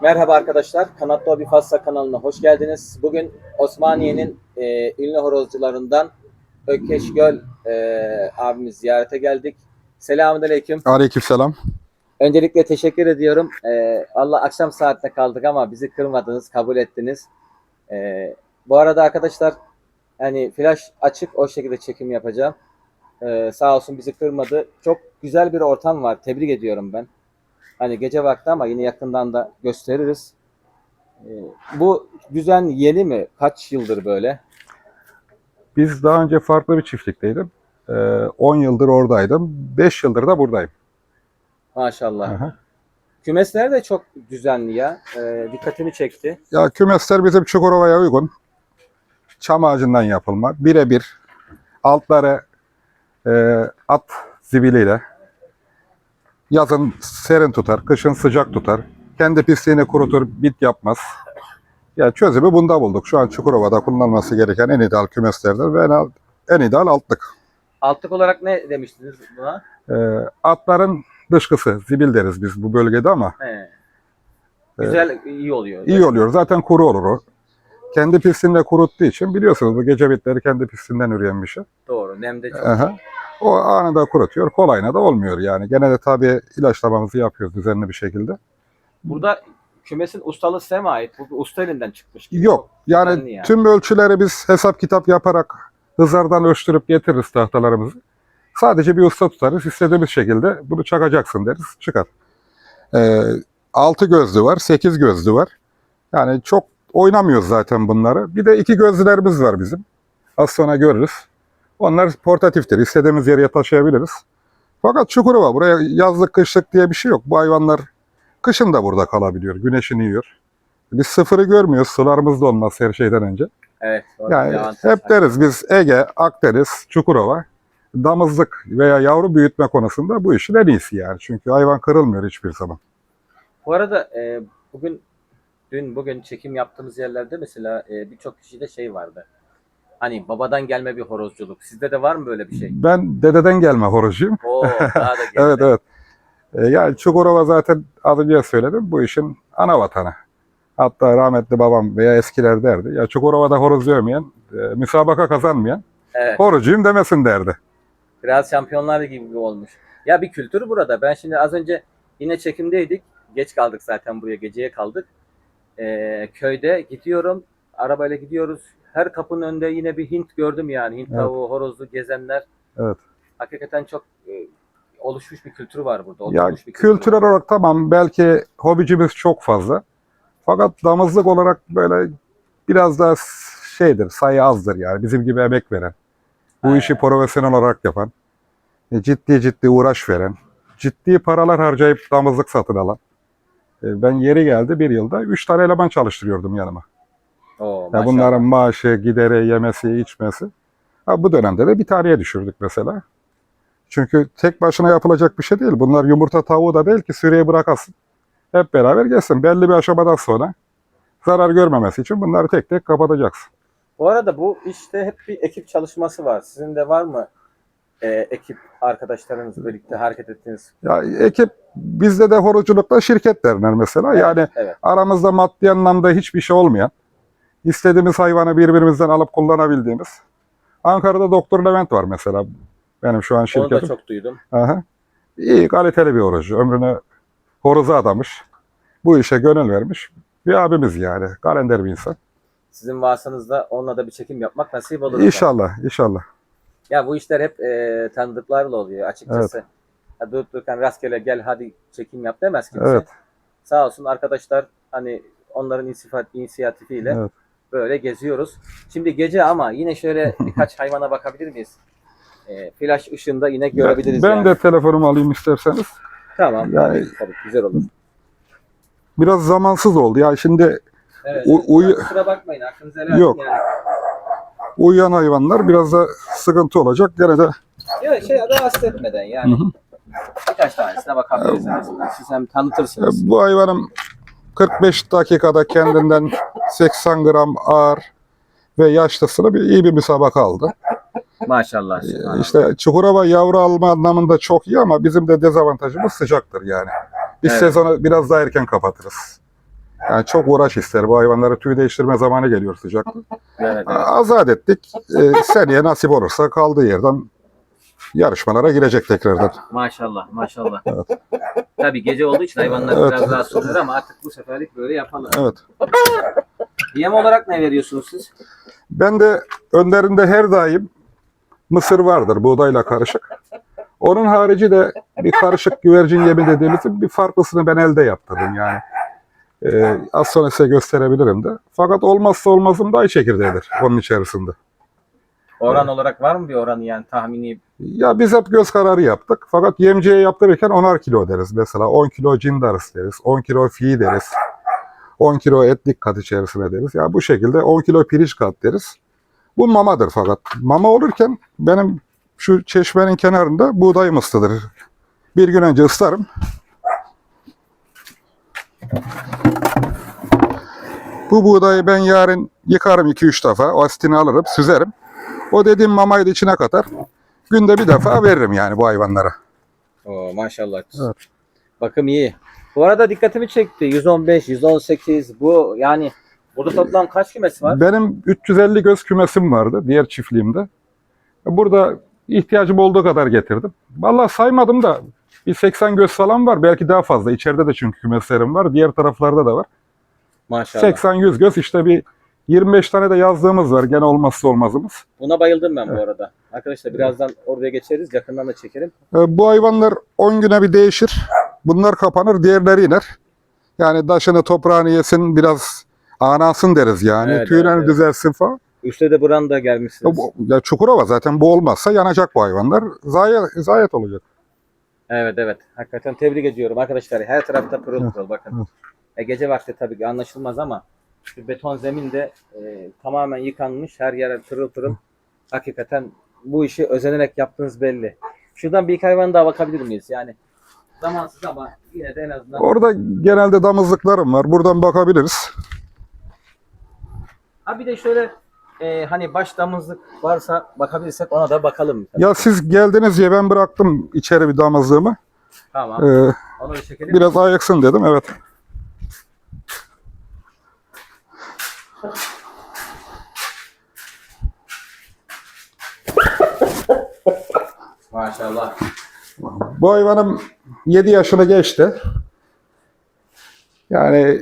Merhaba arkadaşlar, Kanatlı Hobi Fassa kanalına hoş geldiniz. Bugün Osmaniye'nin e, ünlü horozcularından Ökkeş Göl e, abimiz ziyarete geldik. Selamünaleyküm. Aleykümselam. Öncelikle teşekkür ediyorum. E, Allah akşam saatine kaldık ama bizi kırmadınız, kabul ettiniz. E, bu arada arkadaşlar hani flash açık o şekilde çekim yapacağım. E, sağ olsun bizi kırmadı. Çok güzel bir ortam var. Tebrik ediyorum ben. Hani gece vakti ama yine yakından da gösteririz. Ee, bu düzen yeni mi? Kaç yıldır böyle? Biz daha önce farklı bir çiftlikteydim. Ee, 10 yıldır oradaydım. 5 yıldır da buradayım. Maşallah. Aha. Kümesler de çok düzenli ya. Ee, dikkatimi çekti. Ya kümesler bizim Çukurova'ya uygun. Çam ağacından yapılma. Birebir. Altları e, at zibiliyle. Yazın serin tutar, kışın sıcak tutar. Kendi pisliğini kurutur, bit yapmaz. Ya çözümü bunda bulduk. Şu an Çukurova'da kullanılması gereken en ideal kümeslerden ve en, en ideal altlık. Altlık olarak ne demiştiniz buna? E, atların dışkısı, zibil deriz biz bu bölgede ama He. Güzel, iyi oluyor. İyi oluyor. Zaten kuru olur o. Kendi pisliğinde kuruttuğu için biliyorsunuz bu gece bitleri kendi pisliğinden üreyen bir şey. Doğru. Nemde çok. Aha. O anında kurutuyor. Kolayına da olmuyor yani. Gene de tabii ilaçlamamızı yapıyoruz düzenli bir şekilde. Burada kümesin ustalığı size mi ait? Bu bir usta elinden çıkmış gibi. Yok. Yani yani. tüm ölçüleri biz hesap kitap yaparak hızardan ölçtürüp getiririz tahtalarımızı. Sadece bir usta tutarız. İstediğimiz şekilde bunu çakacaksın deriz. Çıkar. Ee, 6 gözlü var, 8 gözlü var. Yani çok oynamıyoruz zaten bunları. Bir de iki gözlülerimiz var bizim. Az sonra görürüz. Onlar portatiftir. İstediğimiz yere taşıyabiliriz. Fakat Çukurova buraya yazlık kışlık diye bir şey yok. Bu hayvanlar kışın da burada kalabiliyor. Güneşini yiyor. Biz sıfırı görmüyoruz. Sularımız da olmaz her şeyden önce. Evet. Yani hep deriz biz Ege, Akdeniz, Çukurova damızlık veya yavru büyütme konusunda bu işin en iyisi yani. Çünkü hayvan kırılmıyor hiçbir zaman. Bu arada e, bugün dün bugün çekim yaptığımız yerlerde mesela e, birçok kişide şey vardı. Hani babadan gelme bir horozculuk. Sizde de var mı böyle bir şey? Ben dededen gelme horozcuyum. Oo daha da. Evet evet. Ee, yani Çukurova zaten az önce söyledim bu işin ana vatanı. Hatta rahmetli babam veya eskiler derdi. Ya Çukurova'da horoz dövmeyen, e, müsabaka kazanmayan Evet. horozcuyum demesin derdi. Biraz şampiyonlar gibi olmuş. Ya bir kültür burada. Ben şimdi az önce yine çekimdeydik. Geç kaldık zaten buraya. Geceye kaldık. Ee, köyde gidiyorum. Arabayla gidiyoruz. Her kapının önünde yine bir Hint gördüm yani. Hint Evet. tavuğu, horozlu gezenler. Evet. Hakikaten çok e, oluşmuş bir kültür var burada. Ya Oturmuş bir kültür kültürel var. olarak tamam belki hobicimiz çok fazla. Fakat damızlık olarak böyle biraz daha şeydir, sayı azdır yani bizim gibi emek veren. Bu Ha. işi profesyonel olarak yapan, e, ciddi ciddi uğraş veren, ciddi paralar harcayıp damızlık satın alan. E, Ben yeri geldi bir yılda 3 tane eleman çalıştırıyordum yanıma. Oo, Ya bunların maaşı, gideri, yemesi, içmesi. Ha, bu dönemde de bir taneye düşürdük mesela. Çünkü tek başına yapılacak bir şey değil. Bunlar yumurta tavuğu da değil ki süreye bırakasın. Hep beraber gelsin. Belli bir aşamadan sonra zarar görmemesi için bunları tek tek kapatacaksın. Bu arada bu işte hep bir ekip çalışması var. Sizin de var mı e, ekip arkadaşlarınız birlikte hareket ettiğiniz? Ya ekip bizde de horozculukta şirket derler mesela. Evet, Yani evet. aramızda maddi anlamda hiçbir şey olmayan, istediğimiz hayvanı birbirimizden alıp kullanabildiğimiz. Ankara'da Doktor Levent var mesela. Benim şu an Onu da şirketim. çok duydum. Aha. İyi kaliteli bir horozcu. Ömrünü horoza adamış. Bu işe gönül vermiş. Bir abimiz yani. Kalender bir insan. Sizin vasınızda onunla da bir çekim yapmak nasip olur. inşallah. İnşallah, inşallah. Ya bu işler hep e, tanıdıklarla oluyor açıkçası. Ya durup dururken rastgele gel hadi çekim yap demez kimse. Evet. Sağ olsun arkadaşlar hani onların inisiyatifiyle Evet. Böyle geziyoruz. Şimdi gece ama yine şöyle birkaç hayvana bakabilir miyiz? E, flash ışığında yine görebiliriz Ben yani. de telefonumu alayım isterseniz. Tamam. Yani- tabii, tabii, güzel olur. Biraz zamansız oldu. Ya şimdi Evet. U- uyu- Kusura bakmayın aklınıza helal Yok. Yani. uyuyan hayvanlar biraz da sıkıntı olacak. Gene de Yok şey rahatsız etmeden yani. Hı hı. Birkaç tanesine bakabiliriz azından. Siz hem tanıtırsınız. bu hayvanım 45 dakikada kendinden 80 gram ağır ve yaşlısını bir iyi bir müsabaka aldı. Maşallah. Ee. İşte Çukurova yavru alma anlamında çok iyi ama bizim de dezavantajımız sıcaktır yani. Biz Evet. sezonu biraz daha erken kapatırız. Yani çok uğraş ister. Bu hayvanları tüy değiştirme zamanı geliyor sıcakta. Evet, evet. Azat ettik. Ee, seneye nasip olursa kaldığı yerden yarışmalara girecek tekrardan. Maşallah, maşallah. Tabii gece olduğu için hayvanlar Evet. biraz rahatsız oluyor ama artık bu seferlik böyle yapalım. Evet. Yem olarak ne veriyorsunuz siz? Ben de önlerinde her daim mısır vardır buğdayla karışık. Onun harici de bir karışık güvercin yemi dediğimizin bir farklısını ben elde yaptırdım yani. Ee, az sonra size gösterebilirim de. Fakat olmazsa olmazım da ay çekirdeğidir onun içerisinde. Oran olarak var mı bir oranı yani tahmini? Ya biz hep göz kararı yaptık. Fakat yemciye yaptırırken 10'ar kilo deriz mesela. 10 kilo cindarıs deriz. 10 kilo fi deriz. 10 kilo etlik kat içerisine deriz. Ya bu şekilde 10 kilo pirinç kat deriz. Bu mamadır fakat. Mama olurken benim şu çeşmenin kenarında buğday mıstıdır. Bir gün önce ıslarım. Bu buğdayı ben yarın yıkarım 2-3 defa. O asitini alırım, süzerim. O dediğim mamayı da içine katar. Günde bir defa veririm yani bu hayvanlara. Oo, maşallah. Evet. Bakım iyi. Bu arada dikkatimi çekti. 115, 118 bu yani burada toplam kaç kümes var? Benim 350 göz kümesim vardı diğer çiftliğimde. Burada ihtiyacım olduğu kadar getirdim. Vallahi saymadım da bir 80 göz falan var. Belki daha fazla. İçeride de çünkü kümeslerim var. Diğer taraflarda da var. Maşallah. 80-100 göz işte bir 25 tane de yazdığımız var. Gene olmazsa olmazımız. Buna bayıldım ben bu arada. Arkadaşlar birazdan oraya geçeriz. Yakından da çekelim. Ee, Bu hayvanlar 10 güne bir değişir. Bunlar kapanır, diğerleri iner. Yani taşını toprağını yesin, biraz anasın deriz yani. Evet, Tüylerini evet, evet. düzelsin falan. Üstte de branda Ya, gelmişsiniz. bu, ya Çukurova zaten bu olmazsa yanacak bu hayvanlar. Zayi, zayiat olacak. Evet evet. Hakikaten tebrik ediyorum arkadaşlar. Her tarafta pırıl pırıl bakın. E, gece vakti tabii ki anlaşılmaz ama şu beton zemin de e, tamamen yıkanmış. Her yer pırıl pırıl. Hakikaten bu işi özenerek yaptığınız belli. Şuradan bir iki hayvan daha bakabilir miyiz? Yani zamansız ama yine de en azından. Orada genelde damızlıklarım var. Buradan bakabiliriz. Ha bir de şöyle e, hani baş damızlık varsa bakabilirsek ona da bakalım. Ya siz geldiniz diye ben bıraktım içeri bir damızlığımı. Tamam. Ee, Onu da çekelim. biraz ayıksın dedim. Evet. Maşallah. Bu hayvanım 7 yaşını geçti. Yani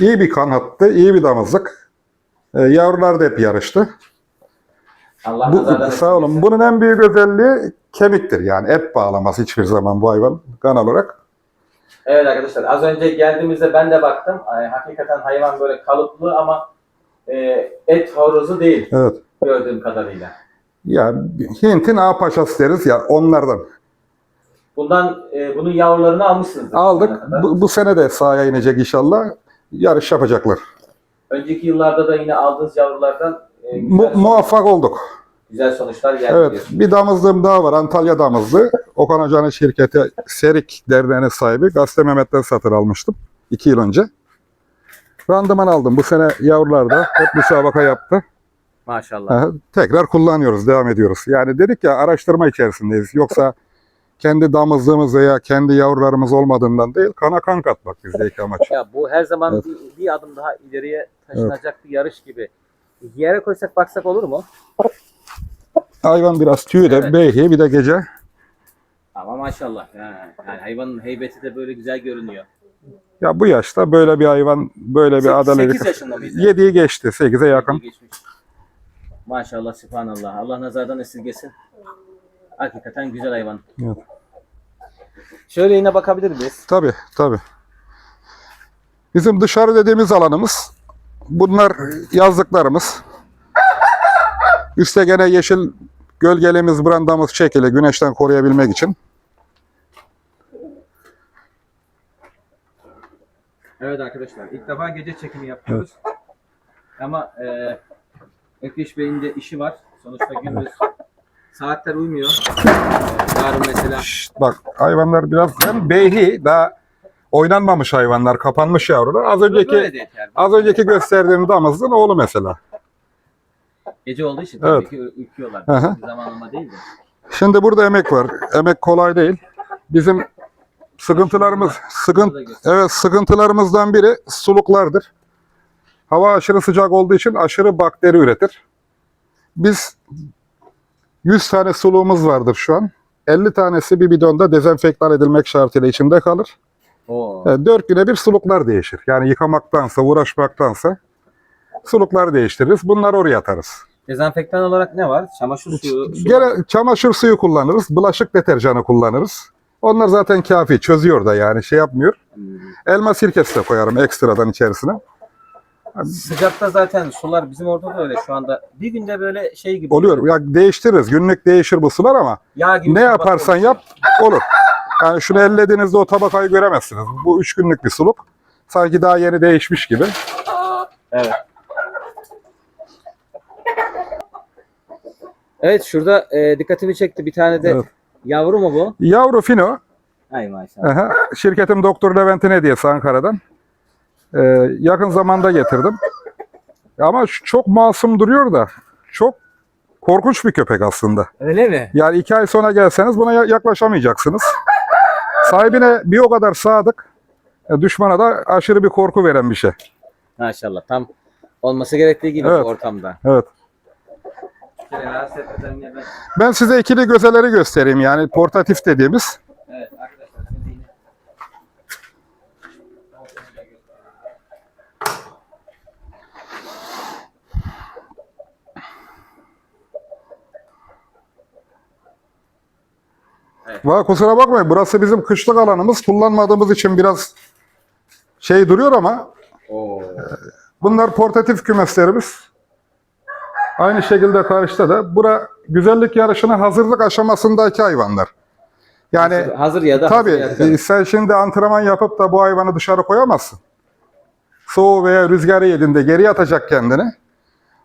iyi bir kan hattı, iyi bir damızlık. Ee, yavrular da hep yarıştı. Allah Bu, sağ olun. Bunun en büyük özelliği kemiktir. Yani et bağlamaz hiçbir zaman bu hayvan kan olarak. Evet arkadaşlar az önce geldiğimizde ben de baktım. Ay, hakikaten hayvan böyle kalıplı ama e, et horozu değil Evet. gördüğüm kadarıyla. Ya Hint'in ağ paşası deriz ya onlardan. Bundan e, bunun yavrularını almışsınız. Aldık. Bu, bu sene de sahaya inecek inşallah. Yarış yapacaklar. Önceki yıllarda da yine aldığınız yavrulardan e, Mu- muvaffak olduk. güzel sonuçlar geldi Evet. diyorsun. Bir damızlığım daha var. Antalya damızlığı. Okan Hoca'nın şirketi Serik Derneği'nin sahibi. Gazete Mehmet'ten satın almıştım. iki yıl önce. Randıman aldım. Bu sene yavrular da hep müsabaka yaptı. Maşallah. Aha, tekrar kullanıyoruz, devam ediyoruz. Yani dedik ya araştırma içerisindeyiz. Yoksa kendi damızlığımız veya kendi yavrularımız olmadığından değil, kana kan katmak bizdeki amaç. Ya bu her zaman Evet. bir, bir adım daha ileriye taşınacak bir yarış gibi. Yere koysak baksak olur mu? Hayvan biraz tüyü de Evet. beyhi bir de gece. Ama maşallah. Yani hayvanın heybeti de böyle güzel görünüyor. Ya bu yaşta böyle bir hayvan, böyle bir Sek- adalet. sekiz yaşında mıydı? 7'yi geçti, 8'e yakın. Geçmiş. Maşallah, subhanallah. Allah nazardan esirgesin. Hakikaten güzel hayvan. Evet. Şöyle yine bakabilir miyiz? Tabii, tabii. Bizim dışarı dediğimiz alanımız, bunlar yazlıklarımız. Üste gene yeşil gölgeliğimiz, brandamız çekili güneşten koruyabilmek için. Evet arkadaşlar, ilk defa gece çekimi yapıyoruz. Ama e, Ökkeş Bey'in de işi var. Sonuçta gündüz saatler uymuyor. E, yarın mesela Şşt, bak hayvanlar biraz hem beyhi daha oynanmamış hayvanlar, kapanmış yavrular. Az önceki yani. az önceki gösterdiğim damızlığın oğlu mesela. Gece olduğu için tabii Evet. ki ür- ürküyorlar. Hı hı. Bir zamanlama değil de. Şimdi burada emek var. Emek kolay değil. Bizim Sıkıntılarımız, sıkıntı, evet sıkıntılarımızdan biri suluklardır. Hava aşırı sıcak olduğu için aşırı bakteri üretir. Biz 100 tane suluğumuz vardır şu an. 50 tanesi bir bidonda dezenfektan edilmek şartıyla içinde kalır. Oo. 4 güne bir suluklar değişir. Yani yıkamaktansa, uğraşmaktansa suluklar değiştiririz. Bunları oraya atarız. Dezenfektan olarak ne var? Çamaşır suyu. su- Gene çamaşır suyu kullanırız, bulaşık deterjanı kullanırız. Onlar zaten kafi, çözüyor da yani şey yapmıyor. Elma sirkesi de koyarım ekstradan içerisine. Sıcakta zaten sular bizim orada da öyle şu anda. Bir günde böyle şey gibi. Oluyor. Ya değiştiririz. Günlük değişir bu sular ama Yağ gibi ne yaparsan yap olur. Yani şunu ellediğinizde o tabakayı göremezsiniz. Bu üç günlük bir suluk. Sanki daha yeni değişmiş gibi. Evet. Evet şurada e, dikkatimi çekti bir tane de Evet. Yavru mu bu? Yavru fino. Ay maşallah. Aha, şirketim Doktor Levent'in hediyesi Ankara'dan. Ee, yakın zamanda getirdim. Ama çok masum duruyor da çok korkunç bir köpek aslında. Öyle mi? Yani iki ay sonra gelseniz buna ya- yaklaşamayacaksınız. Sahibine bir o kadar sadık, e, düşmana da aşırı bir korku veren bir şey. Maşallah tam olması gerektiği gibi Evet. ortamda. Evet. Ben- size ikili gözeleri göstereyim yani portatif dediğimiz. Evet arkadaşlar Valla kusura bakmayın burası bizim kışlık alanımız. Kullanmadığımız için biraz şey duruyor ama Oo. bunlar portatif kümeslerimiz. Aynı şekilde karşıda da. Bura güzellik yarışına hazırlık aşamasındaki hayvanlar. Yani hazır, hazır ya da Tabii hazır sen şimdi antrenman yapıp da bu hayvanı dışarı koyamazsın. Soğuğu veya rüzgarı yediğinde geri atacak kendini.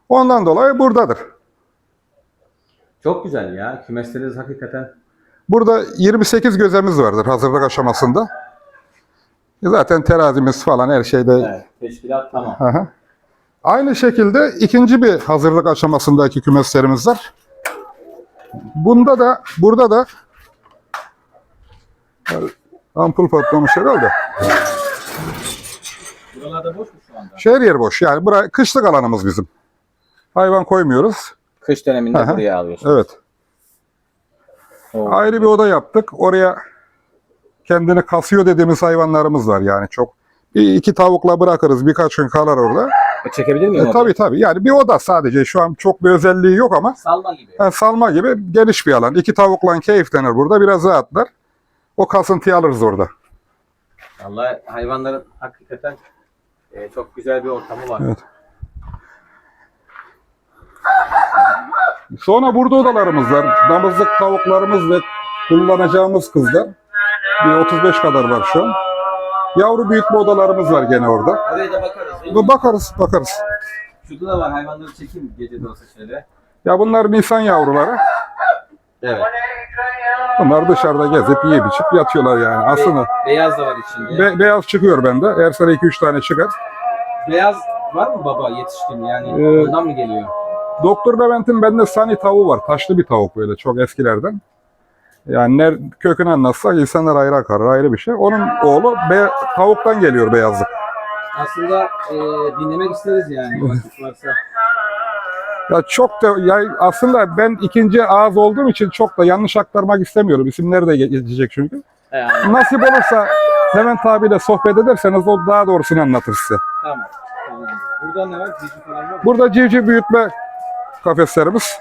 Ondan dolayı buradadır. Çok güzel ya. Kümesleriniz hakikaten. Burada 28 gözemiz vardır hazırlık aşamasında. Zaten terazimiz falan her şeyde. Evet. Teşkilat tamam. Aha. Aynı şekilde ikinci bir hazırlık aşamasındaki kümeslerimiz var. Bunda da burada da ampul patlamış herhalde. Buralarda boş mu şu anda? Şehir yer boş. Yani burası kışlık alanımız bizim. Hayvan koymuyoruz. Kış döneminde Aha. buraya alıyorsun. Evet. Oo. Ayrı bir oda yaptık. Oraya kendini kasıyor dediğimiz hayvanlarımız var yani çok. Bir iki tavukla bırakırız. Birkaç gün kalır orada. E, Çekebilir miyim? E, tabii tabii. Yani bir oda sadece. Şu an çok bir özelliği yok ama Salma gibi. yani salma gibi geniş bir alan. İki tavukla keyiflenir burada. Biraz rahatlar. O kasıntıyı alırız orada. Vallahi hayvanların hakikaten e, çok güzel bir ortamı var. Evet. Sonra burada odalarımız var. Damızlık tavuklarımız ve kullanacağımız kızlar. Bir 35 kadar var şu an. Yavru büyütme odalarımız var gene orada. Oraya da bakarız değil mi? Bakarız, bakarız. Şurada da var hayvanları çekeyim gece de olsa şöyle. Ya bunlar Nisan yavruları. Evet. Bunlar dışarıda gezip yiyip içip yatıyorlar yani. Aslında Be- beyaz da var içinde. be- beyaz çıkıyor bende. Her sene 2-3 tane çıkar. beyaz var mı baba yetişkin yani Ee, ondan mı geliyor? Doktor Levent'in bende sani tavuğu var. Taşlı bir tavuk böyle çok eskilerden. Yani ner, kökünü anlatsak insanlar ayrı akar, ayrı bir şey. Onun oğlu be, tavuktan geliyor beyazlık. Aslında e, dinlemek isteriz yani vakit varsa. Ya çok da ya aslında ben ikinci ağız olduğum için çok da yanlış aktarmak istemiyorum. İsimleri de ge- geçecek çünkü. Yani, Nasip olursa Levent abiyle sohbet ederseniz o daha doğrusunu anlatır size. tamam. tamam. Burada ne var? Cici falan var mı? Burada civciv büyütme kafeslerimiz.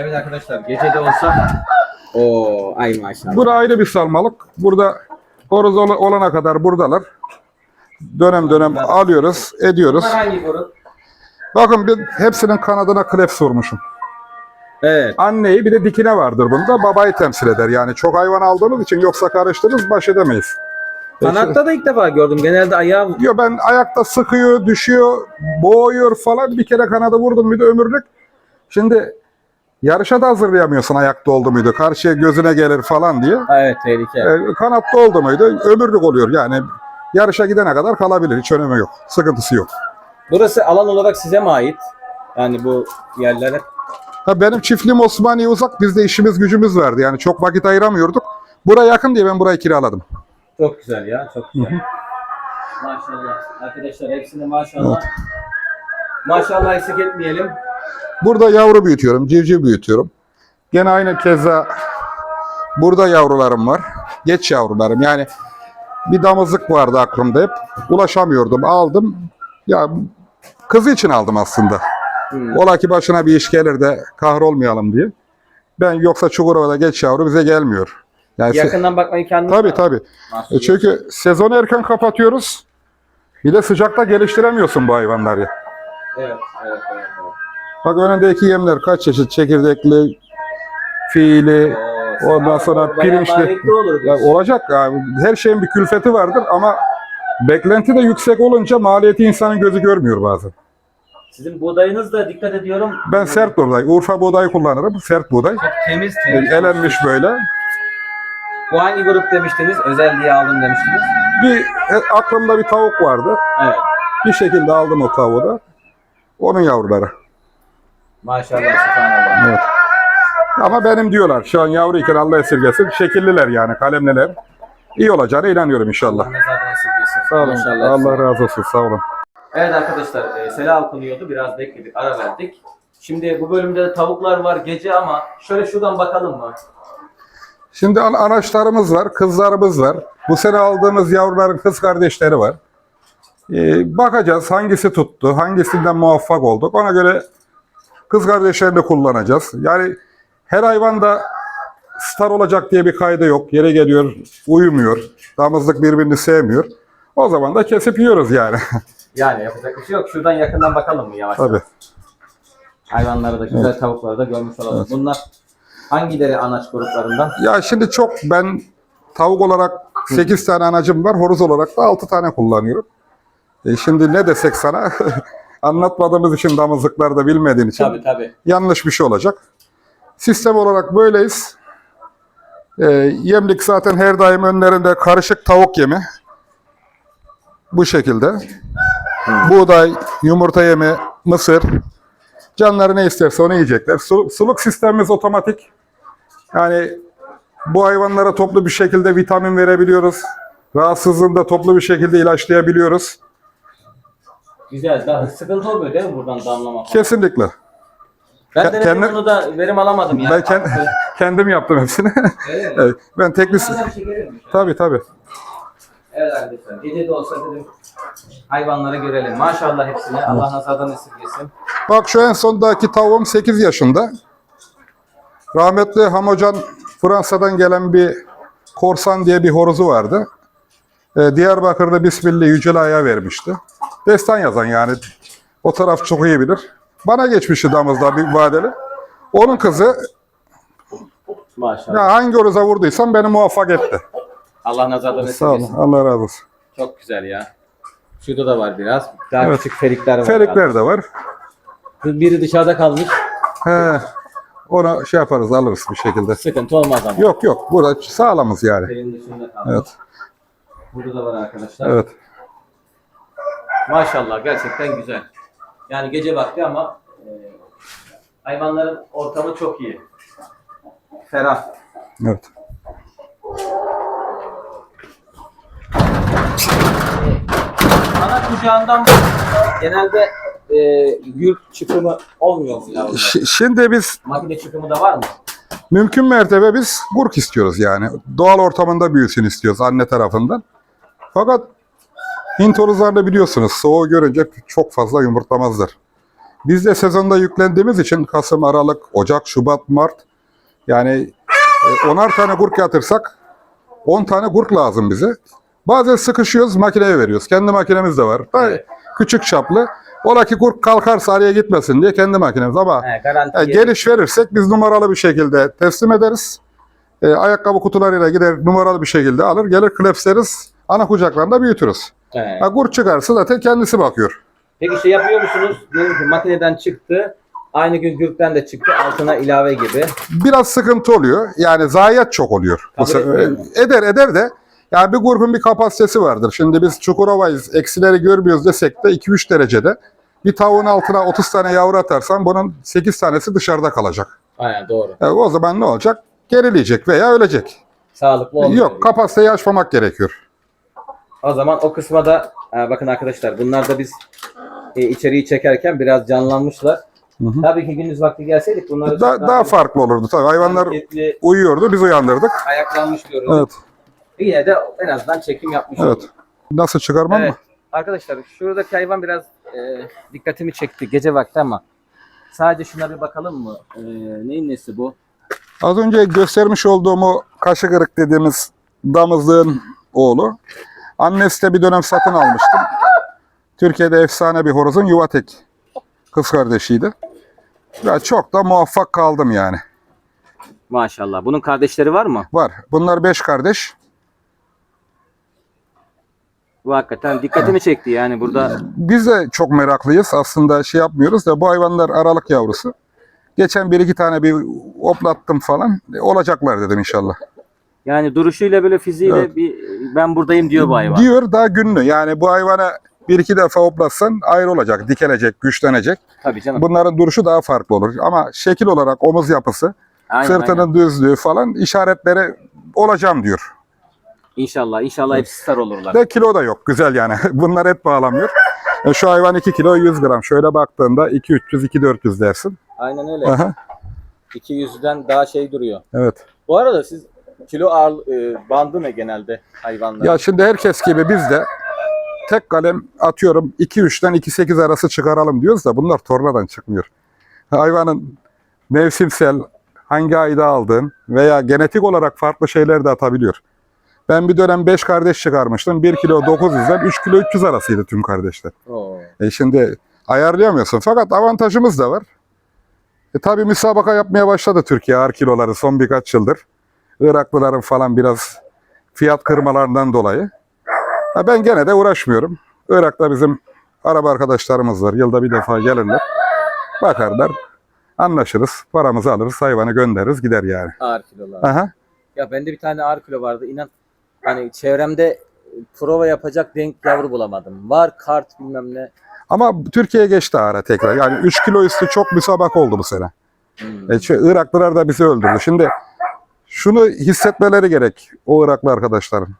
Evet arkadaşlar gece de olsa o ay maşallah. Bura ayrı bir salmalık. Burada horoz ol- olana kadar buradalar. Dönem dönem alıyoruz, ediyoruz. Bunlar hangi boru? Bakın ben hepsinin kanadına kleps vurmuşum. Evet. Anneyi bir de dikine vardır bunda. Babayı temsil eder. Yani çok hayvan aldığımız için yoksa karıştırırız baş edemeyiz. Kanatta da ilk defa gördüm. Genelde ayağı Diyor ben ayakta sıkıyor, düşüyor, boğuyor falan. Bir kere kanadı vurdum muydu ömürlük. Şimdi yarışa da hazırlayamıyorsun ayakta oldu muydu. Karşıya gözüne gelir falan diye. Evet tehlike. E, kanatta oldu muydu ömürlük oluyor. Yani yarışa gidene kadar kalabilir. Hiç önemi yok. Sıkıntısı yok. Burası alan olarak size mi ait? Yani bu yerler hep Ha, benim çiftliğim Osmaniye uzak. Bizde işimiz gücümüz vardı. Yani çok vakit ayıramıyorduk. Buraya yakın diye ben burayı kiraladım. Çok güzel ya, çok güzel. Maşallah. Arkadaşlar hepsine maşallah. Maşallah eksik etmeyelim. Burada yavru büyütüyorum, civciv büyütüyorum. Gene aynı keza burada yavrularım var. Geç yavrularım. Yani bir damızlık vardı aklımda hep. Ulaşamıyordum. Aldım. Ya kızı için aldım aslında. Hmm. Ola ki başına bir iş gelir de kahrolmayalım diye. Ben yoksa Çukurova'da geç yavru bize gelmiyor. Yani Yakından bakma imkanı tabii tabii. Maşallah. E çünkü sezonu erken kapatıyoruz. Bir de sıcakta geliştiremiyorsun bu hayvanları. Evet, evet, evet. evet. Bak önündeki yemler kaç çeşit çekirdekli, fiili, Oo, ondan sonra pirinçli. Ya olacak yani her şeyin bir külfeti vardır ama beklenti de yüksek olunca maliyeti insanın gözü görmüyor bazen. Sizin buğdayınız da dikkat ediyorum. Ben sert buğday, Urfa buğdayı kullanırım. Sert buğday. Çok temiz temiz. Elenmiş böyle. Bu hangi grup demiştiniz? Özel diye aldım demiştiniz. Bir e, aklımda bir tavuk vardı. Evet. Bir şekilde aldım o tavuğu da. Onun yavruları. Maşallah subhanallah. Evet. Ama benim diyorlar şu an yavruyken Allah esirgesin. Şekilliler yani kalemliler. İyi olacağına inanıyorum inşallah. Sağ olun. Maşallah. Allah razı olsun. Sağ olun. Evet arkadaşlar, e, Sela okunuyordu. Biraz bekledik, ara verdik. Şimdi bu bölümde de tavuklar var gece ama şöyle şuradan bakalım mı? Şimdi anaçlarımız var, kızlarımız var. Bu sene aldığımız yavruların kız kardeşleri var. Ee, bakacağız hangisi tuttu, hangisinden muvaffak olduk. Ona göre kız kardeşlerini kullanacağız. Yani her hayvanda star olacak diye bir kaydı yok. Yere geliyor, uyumuyor. Damızlık birbirini sevmiyor. O zaman da kesip yiyoruz yani. Yani yapacak bir şey yok. Şuradan yakından bakalım mı yavaş Tabii. yavaş? Hayvanları da güzel tavukları da görmüş olalım. Bunlar hangileri anaç gruplarından? Ya şimdi çok ben tavuk olarak 8 tane anacım var. Horoz olarak da 6 tane kullanıyorum. E şimdi ne desek sana anlatmadığımız için damızlıkları da bilmediğin için Tabii tabii. yanlış bir şey olacak. Sistem olarak böyleyiz. E, yemlik zaten her daim önlerinde karışık tavuk yemi. Bu şekilde. Buğday, yumurta yemi, mısır. Canları ne isterse onu yiyecekler. Su- suluk sistemimiz otomatik. Yani bu hayvanlara toplu bir şekilde vitamin verebiliyoruz. Rahatsızlığında toplu bir şekilde ilaçlayabiliyoruz. Güzel. Da, sıkıntı olmuyor değil mi buradan damlama falan? Kesinlikle. Ben Ke- denedim kendi- bunu da verim alamadım yani. Ben kend- kendim yaptım hepsini. Öyle evet. Ben tek bir... Şey? Tabii tabii. Evet arkadaşlar. Gece de olsa dedim hayvanları görelim. Maşallah hepsine. Allah nazardan esirgesin. Bak şu en sondaki tavuğum 8 yaşında. Rahmetli Hamocan Fransa'dan gelen bir korsan diye bir horozu vardı. Ee, Diyarbakır'da Bismillah Yücel Ay'a vermişti. Destan yazan yani. O taraf çok iyi bilir. Bana geçmişti damızda bir vadeli. Onun kızı Maşallah. ya hangi horoza vurduysam beni muvaffak etti. Allah nazardan Sağ olun. esirgesin. Allah razı olsun. Çok güzel ya. Şurada da var biraz. Daha Evet. küçük ferikler var. Ferikler de var. Biri dışarıda kalmış. He, onu şey yaparız alırız bir şekilde. Sıkıntı olmaz ama. Yok yok burada sağlamız yani. Ferin dışında kalmış. Evet. Burada da var arkadaşlar. Evet. Maşallah gerçekten güzel. Yani gece vakti ama e, hayvanların ortamı çok iyi. Ferah. Evet. Ana kucağından genelde e, yurt çıkımı olmuyor mu yavrular? Ş- şimdi biz Makine çıkımı da var mı? mümkün mertebe biz gurk istiyoruz yani. Doğal ortamında büyüsün istiyoruz anne tarafından. Fakat Hint horozlarını biliyorsunuz soğuğu görünce çok fazla yumurtlamazlar. Biz de sezonda yüklendiğimiz için Kasım, Aralık, Ocak, Şubat, Mart yani e, onar tane gurk yatırsak 10 tane gurk lazım bize. Bazen sıkışıyoruz makineye veriyoruz. Kendi makinemiz de var. Evet. Küçük çaplı. Ola ki gurk kalkarsa araya gitmesin diye kendi makinemiz ama He, e, geliş verirsek biz numaralı bir şekilde teslim ederiz. E, ayakkabı kutularıyla gider numaralı bir şekilde alır gelir klepsleriz. Ana kucaklarında büyütürüz. He. Ha, gurk çıkarsa zaten kendisi bakıyor. Peki şey yapıyor musunuz? Diyelim ki makineden çıktı. Aynı gün gürkten de çıktı. Altına ilave gibi. Biraz sıkıntı oluyor. Yani zayiat çok oluyor. Bu Kabul etmiyor mu? eder eder de yani bir grubun bir kapasitesi vardır. Şimdi biz Çukurova'yız. Eksileri görmüyoruz desek de 2-3 derecede Bir tavuğun altına 30 tane yavru atarsan bunun 8 tanesi dışarıda kalacak. Aynen doğru. E, o zaman ne olacak? Gerileyecek veya ölecek. Sağlıklı olmuyor. Yok kapasiteyi aşmamak gerekiyor. O zaman o kısma da e, bakın arkadaşlar bunlar da biz e, içeriği çekerken biraz canlanmışlar. Hı hı. Tabii ki gündüz vakti gelseydik bunları Da, daha farklı olurdu tabii. Hayvanlar hareketli, uyuyordu biz uyandırdık. ayaklanmış görürdük. Evet. Yine de en azından çekim yapmış Evet. olduk. Nasıl çıkarmam Evet. mı? Arkadaşlar şuradaki hayvan biraz e, dikkatimi çekti gece vakti ama sadece şuna bir bakalım mı? E, neyin nesi bu? Az önce göstermiş olduğum o kaşı kırık dediğimiz damızlığın oğlu. Annesi de bir dönem satın almıştım. Türkiye'de efsane bir horozun Yuvatek kız kardeşiydi. Ya çok da muvaffak kaldım yani. Maşallah. Bunun kardeşleri var mı? Var. Bunlar beş kardeş. Bu hakikaten dikkatimi çekti yani burada. Biz de çok meraklıyız. Aslında şey yapmıyoruz da bu hayvanlar aralık yavrusu. Geçen bir iki tane bir oplattım falan. E, Olacaklar dedim inşallah. Yani duruşuyla böyle fiziğiyle Evet. bir ben buradayım diyor bu hayvan. Diyor daha günlü. Yani bu hayvana bir iki defa oplatsan ayrı olacak. Dikelecek, güçlenecek. Tabii canım. Bunların duruşu daha farklı olur. Ama şekil olarak omuz yapısı, Aynen, sırtının aynen. düzlüğü falan işaretleri olacağım diyor. İnşallah. İnşallah hepsi star olurlar. Ve kilo da yok. Güzel yani. Bunlar et bağlamıyor. E, şu hayvan 2 kilo 100 gram. Şöyle baktığında 2-300-2-400 dersin. Aynen öyle. Aha, 200'den daha şey duruyor. evet. Bu arada siz kilo ağır e, bandı ne genelde hayvanlar? Ya şimdi herkes gibi biz de tek kalem atıyorum 2-3'ten 2-8 arası çıkaralım diyoruz da bunlar tornadan çıkmıyor. Hayvanın mevsimsel hangi ayda aldığın veya genetik olarak farklı şeyler de atabiliyor. Ben bir dönem 5 kardeş çıkarmıştım. 1 kilo 900'den 3 kilo 300 arasıydı tüm kardeşler. Oo. E şimdi ayarlayamıyorsun. Fakat avantajımız da var. E tabi müsabaka yapmaya başladı Türkiye ağır kiloları son birkaç yıldır. Iraklıların falan biraz fiyat kırmalarından dolayı. Ha ben gene de uğraşmıyorum. Irak'ta bizim araba arkadaşlarımız var. Yılda bir defa gelirler. Bakarlar. Anlaşırız. Paramızı alırız. Hayvanı göndeririz. Gider yani. Ağır kilolar. Aha. Ya bende bir tane ağır kilo vardı. İnan hani çevremde prova yapacak denk yavru bulamadım. Var kart bilmem ne. Ama Türkiye'ye geçti ara tekrar. Yani 3 kilo üstü çok müsabaka oldu bu sene. Hmm. E, şu Iraklılar da bizi öldürdü. Şimdi şunu hissetmeleri gerek o Iraklı arkadaşların.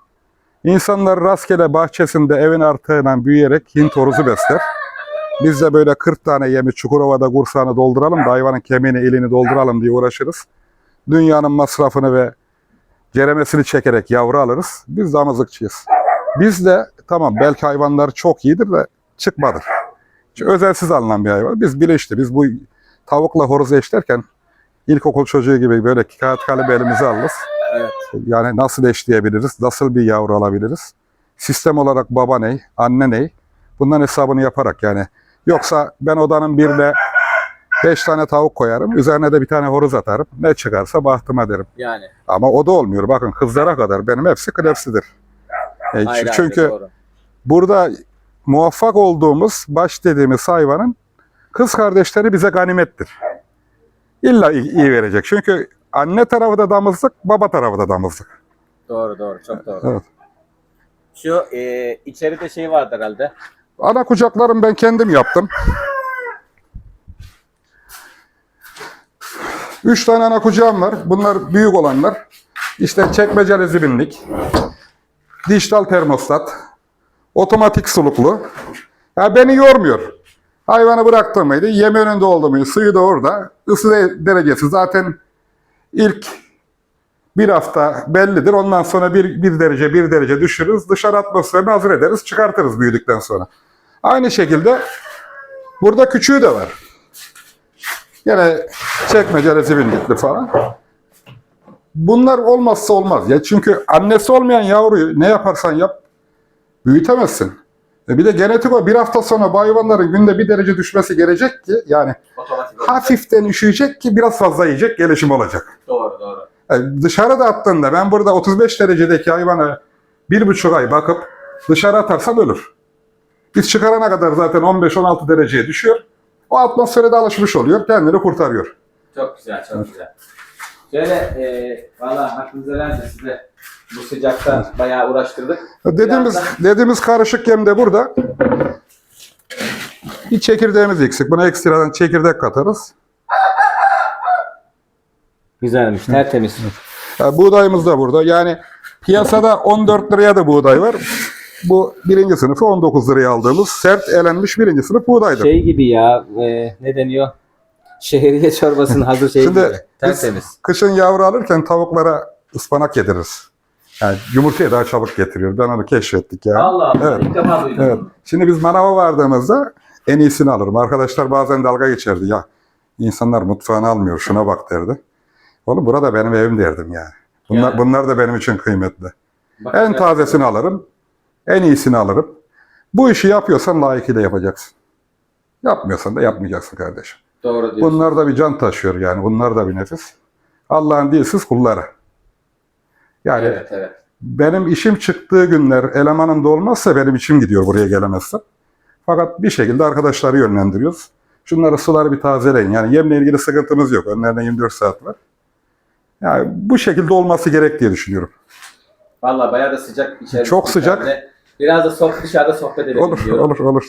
İnsanlar rastgele bahçesinde evin artığıyla büyüyerek Hint horozu besler. Biz de böyle 40 tane yemi Çukurova'da kursağını dolduralım da hayvanın kemiğini, elini dolduralım diye uğraşırız. Dünyanın masrafını ve ceremesini çekerek yavru alırız. Biz damızlıkçıyız. Biz de tamam belki hayvanlar çok iyidir de çıkmadır. Çünkü özelsiz alınan bir hayvan. Biz bilinçli. Biz bu tavukla horozu eşlerken ilkokul çocuğu gibi böyle kağıt kalemi elimize alırız. Evet. Yani nasıl eşleyebiliriz, nasıl bir yavru alabiliriz? Sistem olarak baba ney, anne ney? Bunların hesabını yaparak yani. Yoksa ben odanın birine beş tane tavuk koyarım, üzerine de bir tane horoz atarım. Ne çıkarsa bahtıma derim. Yani. Ama o da olmuyor. Bakın kızlara kadar benim hepsi klepsidir. E, çünkü doğru. burada muvaffak olduğumuz baş dediğimiz hayvanın kız kardeşleri bize ganimettir. İlla iyi iyi verecek. Çünkü anne tarafı da damızlık, baba tarafı da damızlık. Doğru doğru çok doğru. Evet. Şu e, içeride şey vardı herhalde. Ana kucaklarım ben kendim yaptım. Üç tane ana kucağım var. Bunlar büyük olanlar. İşte çekmeceli zibinlik, dijital termostat, otomatik suluklu. Ya beni yormuyor. Hayvanı bıraktım mıydı, yem önünde oldu muydu, suyu da orada. Isı de- derecesi zaten ilk bir hafta bellidir. Ondan sonra bir, bir derece bir derece düşürürüz. Dışarı atmosferini hazır ederiz. Çıkartırız büyüdükten sonra. Aynı şekilde burada küçüğü de var. Yine çekmeceli zibindikli falan. Bunlar olmazsa olmaz ya. Çünkü annesi olmayan yavruyu ne yaparsan yap büyütemezsin. E bir de genetik o. Bir hafta sonra bu hayvanların günde bir derece düşmesi gelecek ki yani Otomatik. hafiften üşüyecek ki biraz fazla yiyecek gelişim olacak. Doğru doğru. Yani dışarıda attığında ben burada 35 derecedeki hayvana bir buçuk ay bakıp dışarı atarsam ölür. Biz çıkarana kadar zaten 15-16 dereceye düşüyor. O atmosfere de alışmış oluyor. Kendini kurtarıyor. Çok güzel, çok güzel. Şöyle, e, valla hakkınızı helal size bu sıcakta bayağı uğraştırdık. Dediğimiz Biraz dediğimiz karışık yem de burada. Bir çekirdeğimiz eksik. Buna ekstradan çekirdek katarız. Güzelmiş, tertemiz. Ya, buğdayımız da burada. Yani piyasada 14 liraya da buğday var. Bu birinci sınıfı 19 liraya aldığımız sert elenmiş birinci sınıf buğdaydır. Şey gibi ya, e, ne deniyor? Şehriye çorbasının hazır şeyi Şimdi gibi. biz Tertemiz. kışın yavru alırken tavuklara ıspanak yediririz. Yani yumurtayı daha çabuk getiriyor. Ben onu keşfettik ya. Allah Allah, Evet. ilk defa duydum. Evet. Şimdi biz manava vardığımızda en iyisini alırım. Arkadaşlar bazen dalga geçerdi ya. İnsanlar mutfağını almıyor şuna bak derdi. Oğlum burada benim evim derdim yani. Bunlar, Yani. bunlar da benim için kıymetli. Bak, En tazesini alırım. En iyisini alırım. Bu işi yapıyorsan layıkıyla yapacaksın. Yapmıyorsan da yapmayacaksın kardeşim. Doğru diyorsun. Bunlar da bir can taşıyor yani. Bunlar da bir nefis. Allah'ın dilsiz kulları. Yani Evet, evet. benim işim çıktığı günler elemanım da olmazsa benim içim gidiyor buraya gelemezsem. Fakat bir şekilde arkadaşları yönlendiriyoruz. Şunları suları bir tazeleyin. Yani yemle ilgili sıkıntımız yok. Önlerinde 24 saat var. Yani bu şekilde olması gerek diye düşünüyorum. Vallahi bayağı da sıcak içerisi. Çok sıcak. Biraz da sohbet dışarıda sohbet edelim Olur, diyorum. olur, olur.